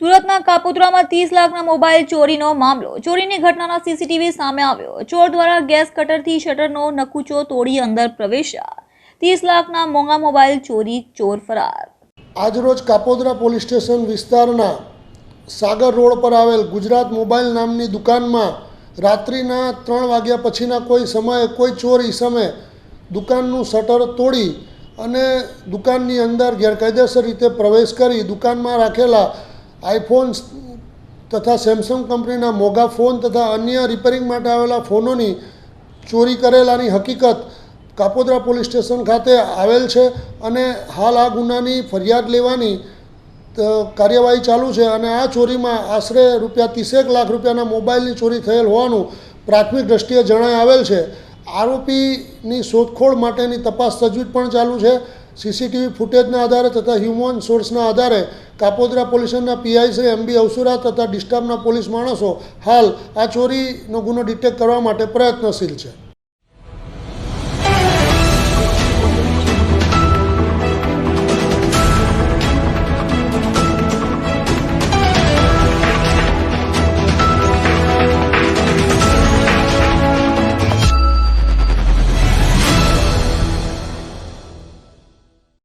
સુરતના કાપોદ્રામાં ત્રીસ લાખના મોબાઈલ ચોરીનો મામલો. ચોરીની ઘટનાના સીસીટીવી સામે આવ્યો. ચોર દ્વારા ગેસ કટરથી શટરનો નકુચો તોડી અંદર પ્રવેશ્યા. ત્રીસ લાખના મોંઘા મોબાઈલ ચોરી, ચોર ફરાર. આજરોજ કાપોદ્રા પોલીસ સ્ટેશન વિસ્તારના સાગર રોડ પર આવેલ ગુજરાત મોબાઈલ નામની દુકાનમાં રાત્રિના ત્રણ વાગ્યા પછીના કોઈ સમયે કોઈ ચોર ઈસમે દુકાનનું શટર તોડી અને દુકાનની અંદર ગેરકાયદેસર રીતે પ્રવેશ કરી દુકાનમાં રાખેલા આઈફોન તથા સેમસંગ કંપનીના મોંઘા ફોન તથા અન્ય રિપેરિંગ માટે આવેલા ફોનોની ચોરી કરેલાની હકીકત કાપોદ્રા પોલીસ સ્ટેશન ખાતે આવેલ છે અને હાલ આ ગુનાની ફરિયાદ લેવાની કાર્યવાહી ચાલુ છે અને આ ચોરીમાં આશરે રૂપિયા ત્રીસેક લાખ રૂપિયાના મોબાઈલની ચોરી થયેલ હોવાનું પ્રાથમિક દ્રષ્ટિએ જણાય આવેલ છે. આરોપીની શોધખોળ માટેની તપાસ તજવીજ પણ ચાલુ છે. સીસીટીવી ફૂટેજના આધારે તથા હ્યુમન સોર્સના આધારે કાપોદ્રા પોલીસના પીઆઈ શ્રી એમબી અવસુરા તથા ડિસ્ટર્બના પોલીસ માણસો હાલ આ ચોરીનો ગુનો ડિટેક્ટ કરવા માટે પ્રયત્નશીલ છે.